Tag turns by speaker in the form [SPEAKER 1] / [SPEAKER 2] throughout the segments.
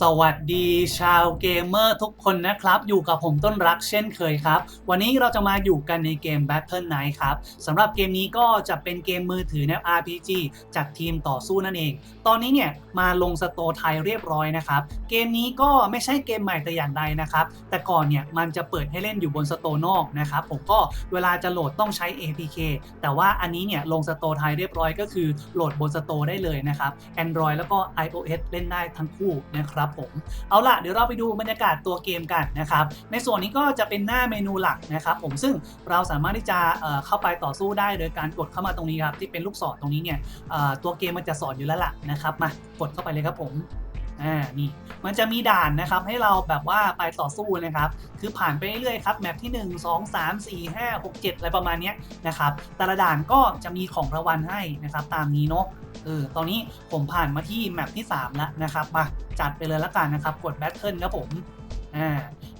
[SPEAKER 1] สวัสดีชาวเกมเมอร์ทุกคนนะครับ อยู่กับผมต้นรักเช่นเคยครับ วันนี้เราจะมาอยู่กันในเกม Battle Night ครับสำหรับเกมนี้ก็จะเป็นเกมมือถือแนว RPG จากทีมต่อสู้นั่นเอง ตอนนี้เนี่ยมาลงสโตไทยเรียบร้อยนะครับ เกมนี้ก็ไม่ใช่เกมใหม่แต่อย่างใดนะครับ แต่ก่อนเนี่ยมันจะเปิดให้เล่นอยู่บนสโตนอกนะครับผมก็เวลาจะโหลดต้องใช้ APK แต่ว่าอันนี้เนี่ยลงสโตไทยเรียบร้อยก็คือโหลดบนสโตได้เลยนะครับ Android แล้วก็ iOS เล่นได้ทั้งคู่นะครับผมเอาล่ะเดี๋ยวเราไปดูบรรยากาศตัวเกมกันนะครับในส่วนนี้ก็จะเป็นหน้าเมนูหลักนะครับผมซึ่งเราสามารถที่จะเเข้าไปต่อสู้ได้ โดยการกดเข้ามาตรงนี้ครับที่เป็นลูกศรตรงนี้เนี่ยตัวเกมมันจะสอนอยู่แล้วล่ะนะครับมากดเข้าไปเลยครับผมอ่านี่มันจะมีด่านนะครับให้เราแบบว่าไปต่อสู้นะครับ คือผ่านไปเรื่อยๆครับแมปที่ 1 2 3 4 5 6 7 อะไรประมาณนี้นะครับแต่ละด่านก็จะมีของรางวัลให้นะครับตามนี้เนาะ เออตอนนี้ผมผ่านมาที่แมปที่ 3 แล้วนะครับมาจัดไปเลยละกันนะครับกดแบทเทิลครับผมอ่า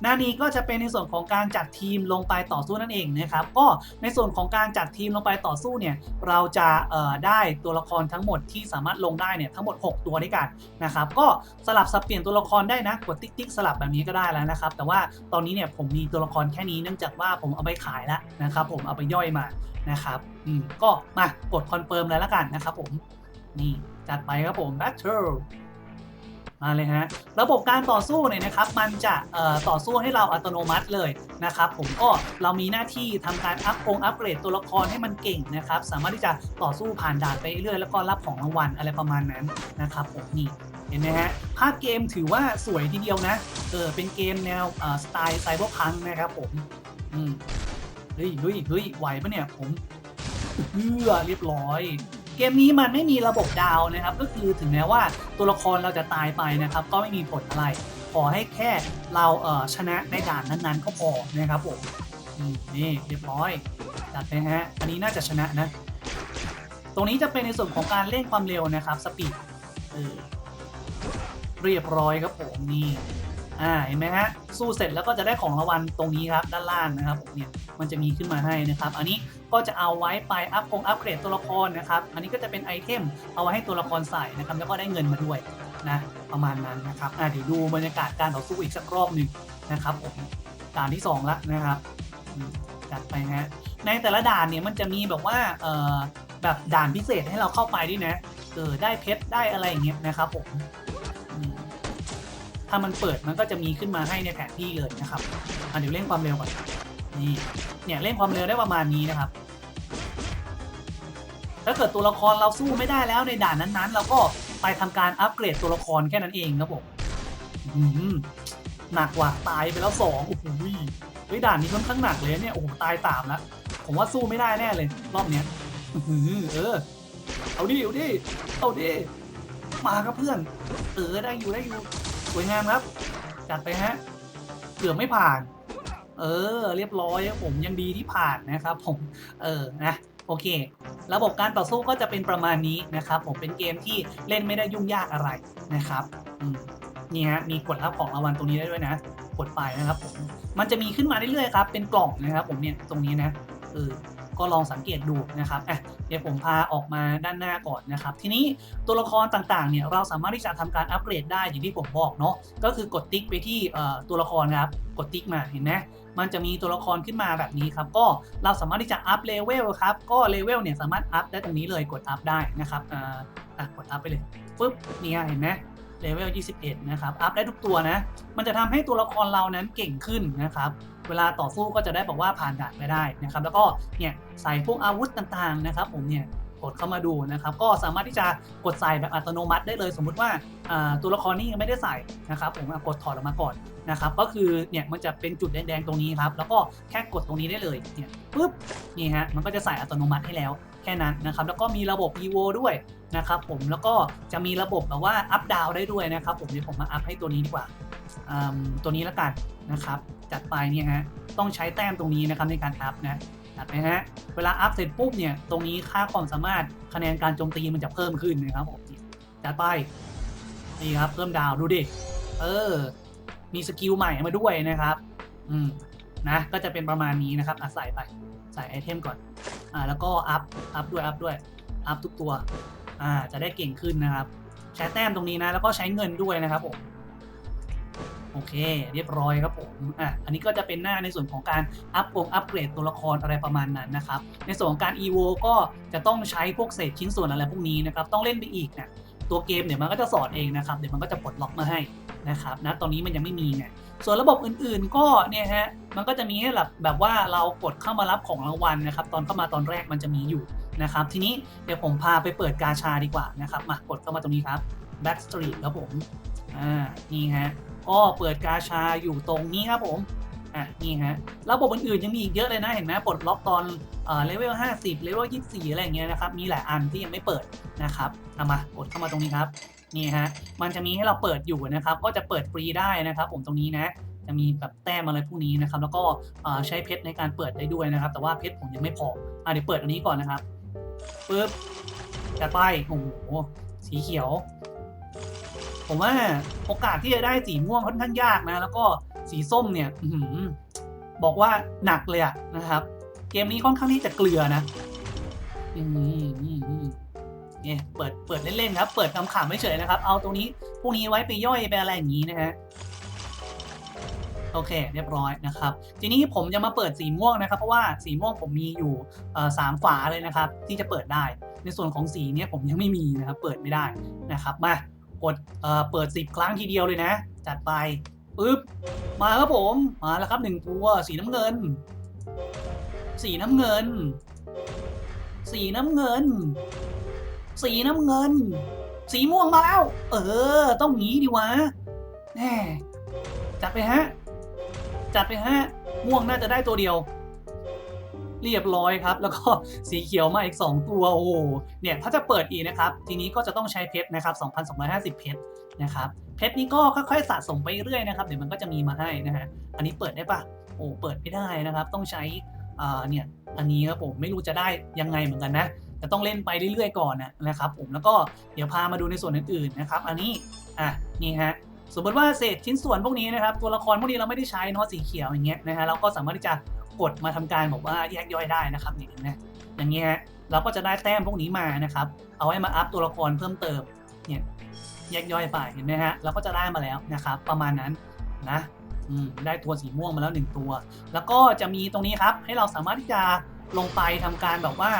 [SPEAKER 1] หน้านี้ก็จะเป็นในส่วนของการจัดทีมลงไปต่อสู้นั่นเองนะครับก็ในส่วนของการจัดทีมลงไปต่อสู้เนี่ยเราจะเอ่อได้ตัวละครทั้งหมดที่สามารถลงได้เนี่ยทั้งหมด 6 ตัวด้วยกันนะครับก็สลับสับเปลี่ยนตัวละครได้นะกดติ๊กติ๊กสลับแบบนี้ก็ได้แล้วนะครับ แต่ว่าตอนนี้เนี่ยผมมีตัวละครแค่นี้เนื่องจากว่าผมเอาไปขายแล้วนะครับผมเอาไปย่อยมานะครับอืมก็มากดคอนเฟิร์มเลยละกันนะครับผม นี่จัดไปครับผม Battle มาเลยฮะระบบการต่อสู้เนี่ยนะครับ มันจะต่อสู้ให้เราอัตโนมัติเลยนะครับ ผมก็เรามีหน้าที่ทำการอัพองอัปเกรดตัวละครให้มันเก่งนะครับ สามารถที่จะต่อสู้ผ่านด่านไปเรื่อยแล้วก็รับของรางวัลอะไรประมาณนั้นนะครับผมนี่เห็นไหมฮะภาพเกมถือว่าสวยทีเดียวนะเออเป็นเกมแนวสไตล์ไซเบอร์พังนะครับผมอืมเฮ้ยเฮ้ยเฮ้ยไหวปะเนี่ยผมเพื่อเรียบร้อย มนี้มันไม่มีระบบดาวนะครับ ก็คือถึงแม้ว่าตัวละครเราจะตายไปนะครับ ก็ไม่มีผลอะไร ขอให้แค่เราเอ่อชนะในด่านนั้นๆก็พอนะครับผมอืมนี่เรียบร้อยจัดไปฮะอันนี้น่าจะชนะนะ ตรงนี้จะเป็นในส่วนของการเร่งความเร็วนะครับสปีดเออเรียบร้อยครับผมนี่ อ่าเห็นไหมฮะสู้เสร็จแล้วก็จะได้ของรางวัลตรงนี้ครับด้านล่างนะครับผมเนี่ยมันจะมีขึ้นมาให้นะครับ อันนี้ก็จะเอาไว้ไปอัพคงอัปเกรดตัวละครนะครับ อันนี้ก็จะเป็นไอเทมเอาไว้ให้ตัวละครใส่นะครับแล้วก็ได้เงินมาด้วยนะประมาณนั้นนะครับอ่าเดี๋ยวดูบรรยากาศการต่อสู้อีกสักรอบหนึ่งนะครับผมด่านที่สองละนะครับจัดไปฮะในแต่ละด่านเนี่ยมันจะมีแบบว่าเอ่อแบบด่านพิเศษให้เราเข้าไปด้วยนะเออได้เพชรได้อะไรอย่างเงี้ยนะครับผม ถ้ามันเปิดมันก็จะมีขึ้นมาให้ในแผนที่เลยนะครับอะเดี๋ยวเร่งความเร็วก่อนนี่เนี่ยเร่งความเร็วได้ประมาณนี้นะครับ ถ้าเกิดตัวละครเราสู้ไม่ได้แล้วในด่านนั้นๆ เราก็ไปทำการอัปเกรดตัวละครแค่นั้นเองครับผมอืมหนักว่ะตายไปแล้วสองโอ้โหเฮ้ยด่านนี้ค่อนข้างหนักเลยเนี่ยโอ้โหตายตามแล้วผมว่าสู้ไม่ได้แน่เลย รอบเนี้ยอื้อหือเออ เอาดิเอาดิเอาดิมาครับเพื่อน เออได้อยู่ได้อยู่ สวยงามครับจัดไปฮะเกือบไม่ผ่าน เออ เรียบร้อยครับผมยังดีที่ผ่านนะครับ ผม เออนะโอเค ระบบการต่อสู้ก็จะเป็นประมาณนี้นะครับ ผมเป็นเกมที่เล่นไม่ได้ยุ่งยากอะไรนะครับอืมนี่ฮะมีกดรับของรางวัลตรงนี้ได้ด้วยนะ กดไปนะครับผมมันจะมีขึ้นมาเรื่อยๆครับ เป็นกล่องนะครับ ผมเนี่ยตรงนี้นะเออ ก็ลองสังเกตดูนะครับอะเดี๋ยวผมพาออกมาด้านหน้าก่อนนะครับ ทีนี้ตัวละครต่างๆเนี่ยเราสามารถที่จะทำการอัปเกรดได้อย่างที่ผมบอกเนาะก็คือกดติ๊กไปที่ตัวละครครับกดติ๊กมาเห็นไหมมันจะมีตัวละครขึ้นมาแบบนี้ครับ ก็เราสามารถที่จะอัพเลเวลครับ ก็เลเวลเนี่ยสามารถอัพได้ตรงนี้เลยกดอัพได้นะครับอ่ากดอัพไปเลยปึ๊บเนี่ยเห็นไหมเลเวล 21 นะครับ อัพได้ทุกตัวนะ มันจะทำให้ตัวละครเรานั้นเก่งขึ้นนะครับ เวลาต่อสู้ก็จะได้บอกว่าผ่านด่านไปได้นะครับแล้วก็เนี่ยใส่พวกอาวุธต่างๆนะครับผมเนี่ยกดเข้ามาดูนะครับก็สามารถที่จะกดใส่แบบอัตโนมัติได้เลย สมมุติว่าตัวละครนี้ยังไม่ได้ใส่นะครับผมกดถอดออกมาก่อนนะครับก็คือเนี่ยมันจะเป็นจุดแดงๆตรงนี้ครับแล้วก็แค่กดตรงนี้ได้เลยเนี่ยปุ๊บนี่ฮะมันก็จะใส่อัตโนมัติให้แล้วแค่นั้นนะครับแล้วก็มีระบบ EVO ด้วยนะครับผมแล้วก็จะมีระบบแบบว่าอัพดาวได้ด้วยนะครับผมเดี๋ยวผมมาอัพให้ตัวนี้ดีกว่าตัวนี้แล้วกันนะครับ จัดไปเนี่ยฮะต้องใช้แต้มตรงนี้นะครับในการอัพนะจัดไปฮะเวลาอัพเสร็จปุ๊บเนี่ยตรงนี้ค่าความสามารถคะแนนการโจมตีมันจะเพิ่มขึ้นนะครับผมจัดไปนี่ครับเพิ่มดาวดูดิเออ มีสกิลใหม่มาด้วยนะครับ อืมนะก็จะเป็นประมาณนี้นะครับอะใส่ไปใส่ไอเทมก่อนอ่าแล้วก็อัพอัพด้วยอัพด้วยอัพทุกตัวอ่าจะได้เก่งขึ้นนะครับ ใช้แต้มตรงนี้นะ แล้วก็ใช้เงินด้วยนะครับผม โอเค เรียบร้อยครับผมอะอันนี้ก็จะเป็นหน้าในส่วนของการอัพกงอัปเกรดตัวละครอะไรประมาณนั้นนะครับ ในส่วนของการ EVO ก็จะต้องใช้พวกเศษชิ้นส่วนอะไรพวกนี้นะครับ ต้องเล่นไปอีกเนี่ยตัวเกมเนี่ยมันก็จะสอนเองนะครับ เดี๋ยวมันก็จะปลดล็อกมาให้นะครับนะตอนนี้มันยังไม่มีไงส่วนระบบอื่นๆก็เนี่ยฮะมันก็จะมีให้แบบแบบว่าเรากดเข้ามารับของรางวัลนะครับ ตอนเข้ามาตอนแรกมันจะมีอยู่นะครับ ทีนี้เดี๋ยวผมพาไปเปิดกาชาดีกว่านะครับมากดเข้ามาตรงนี้ครับ Backstreet ครับผมอ่านี่ฮะ ก็เปิดกาชาอยู่ตรงนี้ครับผมอะนี่ฮะระบบอื่นๆยังมีอีกเยอะเลยนะเห็นไหมปลดล็อกตอนเอ่อเลเวล 50 เลเวล 24 อะไรอย่างเงี้ยนะครับ มีหลายอันที่ยังไม่เปิดนะครับเอามากดเข้ามาตรงนี้ครับนี่ฮะมันจะมีให้เราเปิดอยู่นะครับ ก็จะเปิดฟรีได้นะครับ ผมตรงนี้นะจะมีแบบแต้มอะไรพวกนี้นะครับ แล้วก็ใช้เพชรในการเปิดได้ด้วยนะครับ แต่ว่าเพชรผมยังไม่พออะเดี๋ยวเปิดอันนี้ก่อนนะครับปึ๊บจัดไปโอ้โหสีเขียว ผมว่าโอกาสที่จะได้สีม่วงค่อนข้างยากนะ แล้วก็สีส้มเนี่ยอบอกว่าหนักเลยอะนะครับ เกมนี้ค่อนข้างที่จะเกลือนะอืมอืมอืมเนี่ยเปิดเปิดเล่นๆครับ เปิดคำขำไม่เฉยนะครับ เอาตรงนี้พวกนี้ไว้ไปย่อยไปอะไรอย่างนี้นะฮะโอเค เรียบร้อยนะครับ ทีนี้ผมจะมาเปิดสีม่วงนะครับ เพราะว่าสีม่วงผมมีอยู่สามฝาเลยนะครับ ที่จะเปิดได้ ในส่วนของสีเนี่ยผมยังไม่มีนะครับ เปิดไม่ได้นะครับมา กดเอ่อเปิด 10 ครั้งทีเดียวเลยนะ จัดไปปึ๊บมาครับผมมาแล้วครับหนึ่งตัวสีน้ำเงิน สีน้ำเงิน สีน้ำเงิน สีน้ำเงิน สีม่วงมาแล้ว เออ ต้องงี้ดีวะแน่จัดไปฮะจัดไปฮะม่วงน่าจะได้ตัวเดียว เรียบร้อยครับ แล้วก็สีเขียวมาอีก 2 ตัวโอ้เนี่ยถ้าจะเปิดอีกนะครับ ทีนี้ก็จะต้องใช้เพชรนะครับ2,250 เพชรนะครับเพชรนี้ก็ค่อยๆสะสมไปเรื่อยนะครับเดี๋ยวมันก็จะมีมาให้นะฮะอันนี้เปิดได้ปะโอ้เปิดไม่ได้นะครับ ต้องใช้อ่าเนี่ยอันนี้ครับผมไม่รู้จะได้ยังไงเหมือนกันนะแต่ต้องเล่นไปเรื่อยๆก่อนนะนะครับ ผมแล้วก็เดี๋ยวพามาดูในส่วนอื่นๆนะครับ อันนี้อะนี่ฮะสมมติว่าเศษชิ้นส่วนพวกนี้นะครับ ตัวละครพวกนี้เราไม่ได้ใช้เนาะสีเขียวอย่างเงี้ยนะฮะเราก็สามารถที่จะ กดมาทำการแบบว่าแยกย่อยได้นะครับอย่างนี้นะอย่างเงี้ยฮะเราก็จะได้แต้มพวกนี้มานะครับ เอาไว้มาอัพตัวละครเพิ่มเติมเนี่ยแยกย่อยไปเห็นไหมฮะเราก็จะได้มาแล้วนะครับ ประมาณนั้นนะได้ตัวสีม่วงมาแล้วหนึ่งตัว แล้วก็จะมีตรงนี้ครับให้เราสามารถที่จะลงไปทำการแบบว่า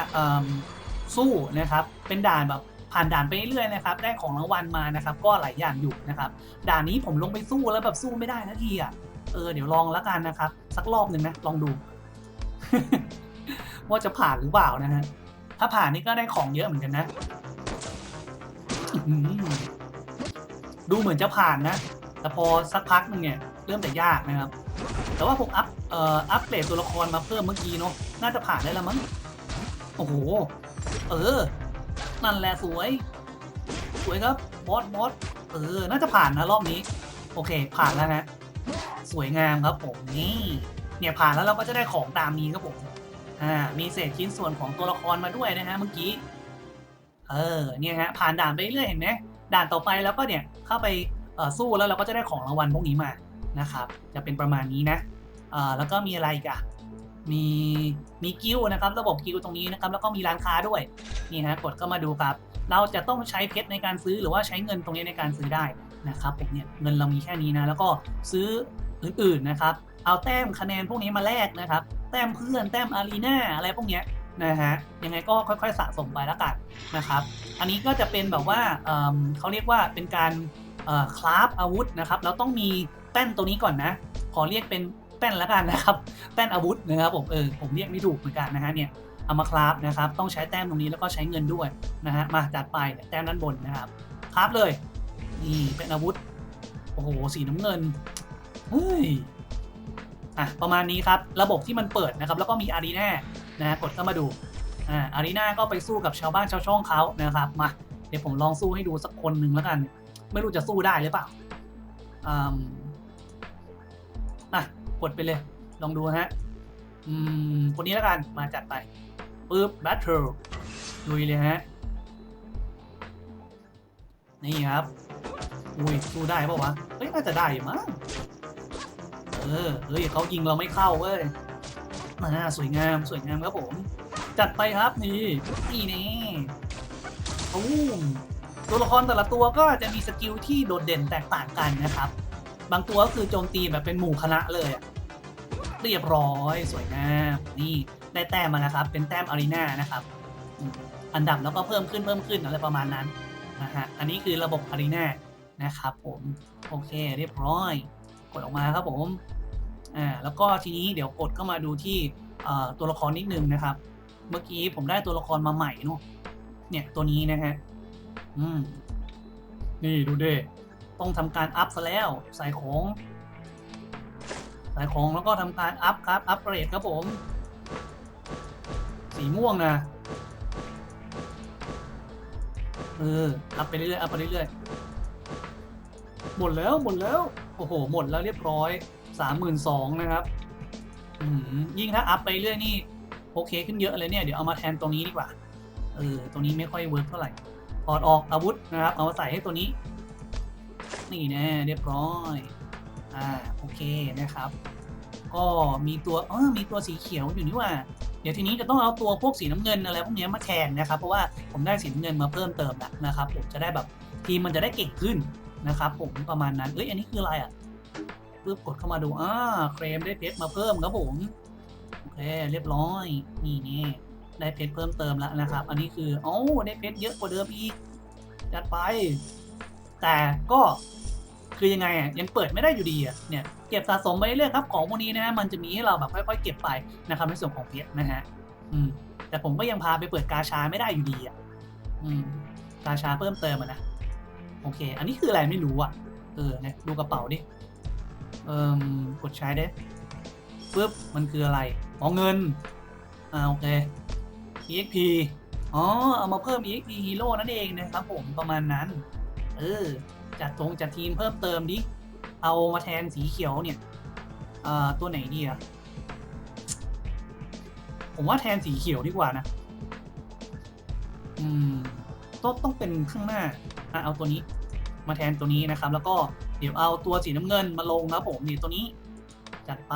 [SPEAKER 1] สู้นะครับเป็นด่านแบบผ่านด่านไปเรื่อยๆนะครับ ได้ของรางวัลมานะครับ ก็หลายอย่างอยู่นะครับ ด่านนี้ผมลงไปสู้แล้วแบบสู้ไม่ได้นะทีอะ เออเดี๋ยวลองแล้วกันนะครับ สักรอบหนึ่งนะลองดู ว่าจะผ่านหรือเปล่านะฮะถ้าผ่านนี่ก็ได้ของเยอะเหมือนกันนะดูเหมือนจะผ่านนะ แต่พอสักพักหนึงเนี่ย เริ่มแต่ยากนะครับ แต่ว่าผมอัพเอ่ออัพเกรดตัวละครมาเพิ่มเมื่อกี้เนาะน่าจะผ่านได้แล้วมั้งโอ้โห เออ นั่นแหละสวย สวยครับบอสบอสเออ น่าจะผ่านนะรอบนี้ โอเค ผ่านแล้วฮะ สวยงามครับผมนี่เนี่ยผ่านแล้วเราก็จะได้ของตามนี้ครับผมอ่ามีเศษชิ้นส่วนของตัวละครมาด้วยนะฮะเมื่อกี้เออเนี่ยฮะผ่านด่านไปเรื่อยเห็นไหมด่านต่อไปแล้วก็เนี่ยเข้าไปสู้แล้วเราก็จะได้ของรางวัลพวกนี้มานะครับ จะเป็นประมาณนี้นะเอ่อแล้วก็มีอะไรกอะมีมีกิลด์นะครับ ระบบกิลด์ตรงนี้นะครับ แล้วก็มีร้านค้าด้วยนี่ฮะกดเข้ามาดูครับ เราจะต้องใช้เพชรในการซื้อหรือว่าใช้เงินตรงนี้ในการซื้อได้นะครับผมเนี่ยเงินเรามีแค่นี้นะ แล้วก็ซื้อ อื่นๆนะครับ เอาแต้มคะแนนพวกนี้มาแลกนะครับ แต้มเพื่อนแต้มอารีนาอะไรพวกเนี้ยนะฮะยังไงก็ค่อยๆสะสมไปแล้วกันนะครับ อันนี้ก็จะเป็นแบบว่าเเขาเรียกว่าเป็นการคราฟอาวุธนะครับ เราต้องมีแป้นตัวนี้ก่อนนะ ขอเรียกเป็นแป้นแล้วกันนะครับแป้นอาวุธนะครับผมเออผมเรียกไม่ถูกเหมือนกันนะฮะเนี่ยเอามาคราฟนะครับ ต้องใช้แต้มตรงนี้แล้วก็ใช้เงินด้วยนะฮะมาจัดไปแต้มด้านบนนะครับคราฟเลยนี่เป็นอาวุธโอ้โหสีน้ำเงิน เฮ้ยอะประมาณนี้ครับ ระบบที่มันเปิดนะครับ แล้วก็มีอารีนานะฮะกดเข้ามาดูอ่าอารีนาก็ไปสู้กับชาวบ้านชาวช่องเขานะครับมาเดี๋ยวผมลองสู้ให้ดูสักคนหนึ่งแล้วกัน ไม่รู้จะสู้ได้หรือเปล่าอืมอะกดไปเลย ลองดูฮะอืมคนนี้แล้วกันมาจัดไปปึ๊บแบทเทิลลุยเลยฮะนี่ครับอุ้ยสู้ได้ป่าวะเฮ้ยน่าจะได้มั้ง เออเฮ้ยเขายิงเราไม่เข้าเว้ยน่าสวยงามสวยงามครับผม จัดไปครับนี่นี่นี่ตูมตัวละครแต่ละตัวก็จะมีสกิลที่โดดเด่นแตกต่างกันนะครับ บางตัวก็คือโจมตีแบบเป็นหมู่คณะเลยเรียบร้อยสวยงามนี่ได้แต้มมาแล้วครับ เป็นแต้มอารีนานะครับ อันดับแล้วก็เพิ่มขึ้นเพิ่มขึ้นอะไรประมาณนั้นนะฮะอันนี้คือระบบอารีนานะครับผม โอเคเรียบร้อย กดออกมาครับผมอ่าแล้วก็ทีนี้เดี๋ยวกดเข้ามาดูที่ตัวละครนิดนึงนะครับ เมื่อกี้ผมได้ตัวละครมาใหม่เนาะเนี่ยตัวนี้นะฮะอืมนี่ดูดิต้องทำการอัพซะแล้วใส่ของใส่ของแล้วก็ทำการอัพครับอัพเกรดครับผม สีม่วงนะเอออัพไปเรื่อยๆอัพไปเรื่อยๆหมดแล้วหมดแล้ว อ้โห หมดแล้วเรียบร้อยสามหมื่นสองนะครับยิ่งถ้าอัพไปเรื่อยนี่โอเคขึ้นเยอะเลยเนี่ย เดี๋ยวเอามาแทนตรงนี้ดีกว่า เออ ตรงนี้ไม่ค่อยเวิร์กเท่าไหร่ถอดออกอาวุธนะครับ เอามาใส่ให้ตัวนี้ นี่แน่เรียบร้อย อ่า โอเคนะครับ ก็มีตัวเออมีตัวสีเขียวอยู่นี่ว่า เดี๋ยวทีนี้จะต้องเอาตัวพวกสีน้ำเงินอะไรพวกเนี้ยมาแทนนะครับ เพราะว่าผมได้สีน้ำเงินมาเพิ่มเติมแล้วนะครับ ผมจะได้แบบทีมมันจะได้เก่งขึ้น นะครับผมประมาณนั้นเอ้ยอันนี้คืออะไรอะปึ๊บกดเข้ามาดูอ่าเครมได้เพชรมาเพิ่มครับผมโอเคเรียบร้อย นี่นี่ได้เพชรเพิ่มเติมแล้วนะครับ อันนี้คือโอ้าได้เพชรเยอะกว่าเดิมอีกจัดไป แต่ก็คือยังไงอะยังเปิดไม่ได้อยู่ดีอะเนี่ยเก็บสะสมไปเรื่อยครับของพวกนี้นะฮะมันจะมีให้เราแบบค่อยๆเก็บไปนะครับในส่วนของเพชรนะฮะอืมแต่ผมก็ยังพาไปเปิดกาชาไม่ได้อยู่ดีอะอืมกาชาเพิ่มเติมอะนะ โอเค อันนี้คืออะไรไม่รู้อะ เออเนี่ยดูกระเป๋าดิ เอ่มกดใช้ได้ปึ๊บ มันคืออะไร อ๋อเงิน อ่าโอเค EXP อ๋อ เอามาเพิ่ม EXP Hero นั่นเองนะครับผมประมาณนั้น เออ จัดทงจัดทีมเพิ่มเติมดิ เอามาแทนสีเขียวเนี่ย อ่า ตัวไหนดีอะผมว่าแทนสีเขียวดีกว่านะ อืมต้องต้องเป็นข้างหน้า เอาตัวนี้มาแทนตัวนี้นะครับ แล้วก็เดี๋ยวเอาตัวสีน้ำเงินมาลงครับผมนี่ตัวนี้จัดไป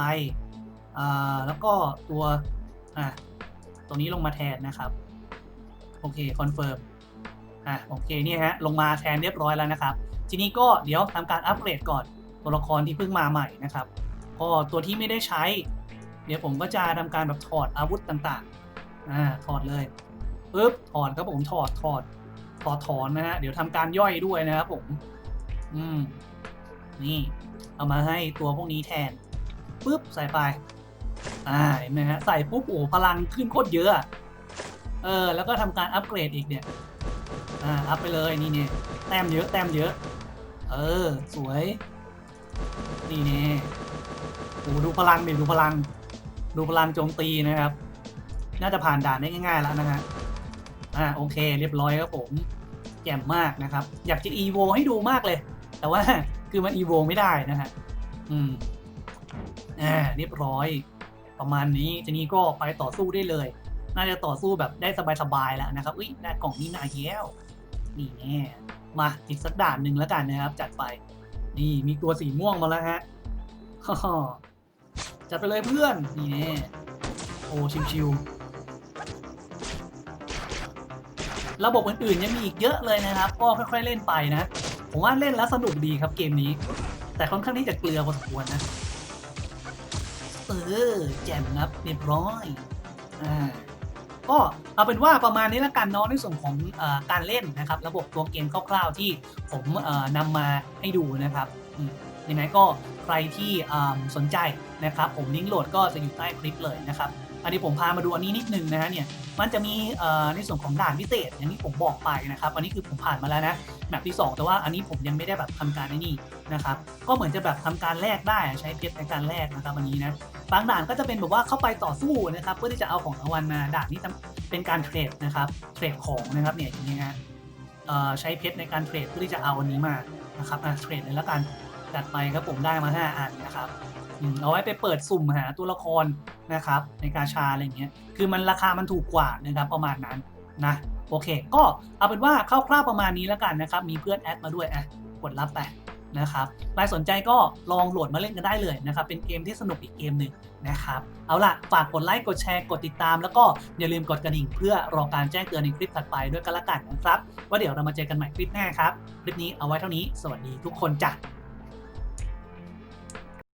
[SPEAKER 1] อ่าแล้วก็ตัวอะตัวนี้ลงมาแทนนะครับโอเคคอนเฟิร์มอะโอเคนี่ฮะลงมาแทนเรียบร้อยแล้วนะครับ ทีนี้ก็เดี๋ยวทำการอัปเกรดก่อนตัวละครที่เพิ่งมาใหม่นะครับก็ตัวที่ไม่ได้ใช้ เดี๋ยวผมก็จะทำการแบบถอดอาวุธต่างๆอ่าถอดเลยปึ๊บถอดครับผมถอดถอด อดถอนนะฮะ เดี๋ยวทำการย่อยด้วยนะครับผม อืม นี่ เอามาให้ตัวพวกนี้แทนปึ๊บใส่ไป อ่าเห็นไหมฮะ ใส่ปุ๊บโอ้พลังขึ้นโคตรเยอะอะเออ แล้วก็ทำการอัปเกรดอีกเนี่ย อ่า อัพไปเลยนี่เนี่ยแต้มเยอะ แต้มเยอะ เออ สวย นี่เนี่ยโอ้ดูพลังดิดูพลัง ดูพลังโจมตีนะครับ น่าจะผ่านด่านได้ง่ายๆแล้วนะฮะ อ่าโอเค เรียบร้อยครับผมแจ่มมากนะครับ อยากจะอีโวให้ดูมากเลย แต่ว่าคือมันอีโวไม่ได้นะฮะอืมอ่าเรียบร้อย ประมาณนี้ทีนี้ก็ไปต่อสู้ได้เลย น่าจะต่อสู้แบบได้สบายๆแล้วนะครับอุ้ยได้กล่องนี้มาแย้วนี่แน่มาอีกสักด่านหนึ่งแล้วกันนะครับ จัดไป นี่มีตัวสีม่วงมาแล้วฮะจัดไปเลยเพื่อน นี่แน่โอ้ชิวๆ ระบบอื่นๆยังมีอีกเยอะเลยนะครับ ก็ค่อยๆเล่นไปนะ ผมว่าเล่นแล้วสนุกดีครับเกมนี้ แต่ค่อนข้างที่จะเกลือพอสมควรนะ เออแจ่มครับเรียบร้อยอ่าก็เอาเป็นว่าประมาณนี้ละกันเนาะในส่วนของอการเล่นนะครับ ระบบตัวเกมคร่าวๆที่ผมเอ่อนำมาให้ดูนะครับยังไงก็ใครที่สนใจนะครับ ผมลิงก์โหลดก็จะอยู่ใต้คลิปเลยนะครับ อันนี้ผมพามาดูอันนี้นิดนึงนะฮะเนี่ยมันจะมีในส่วนของด่านพิเศษอย่างที่ผมบอกไปนะครับ อันนี้คือผมผ่านมาแล้วนะแบบที่ 2 แต่ว่าอันนี้ผมยังไม่ได้แบบทำการไอ้นี่นะครับ ก็เหมือนจะแบบทำการแลกได้ใช้เพชรในการแลกนะครับอันนี้นะบางด่านก็จะเป็นแบบว่าเข้าไปต่อสู้นะครับเพื่อที่จะเอาของรางวัลมาด่านนี้เป็นการเทรดนะครับเทรดของนะครับเนี่ยอย่างนี้ฮะใช้เพชรในการเทรดเพื่อที่จะเอาอันนี้มานะครับเทรดเลยแล้วกันจัดไปครับผมได้มา 5 อันนะครับ เอาไว้ไปเปิดสุ่มหาตัวละครนะครับ ในกาชาอะไรเงี้ยคือมันราคามันถูกกว่านะครับประมาณนั้นนะโอเค ก็เอาเป็นว่าคร่าวๆประมาณนี้แล้วกันนะครับ มีเพื่อนแอดมาด้วยอะกดรับไปนะครับใครสนใจก็ลองโหลดมาเล่นกันได้เลยนะครับ เป็นเกมที่สนุกอีกเกมหนึ่งนะครับ เอาล่ะ ฝากกดไลค์ กดแชร์ กดติดตาม แล้วก็อย่าลืมกดกระดิ่งเพื่อรอการแจ้งเตือนในคลิปถัดไปด้วยกันละกันนะครับ ว่าเดี๋ยวเรามาเจอกันใหม่คลิปหน้าครับ คลิปนี้เอาไว้เท่านี้ สวัสดีทุกคนจ้ะ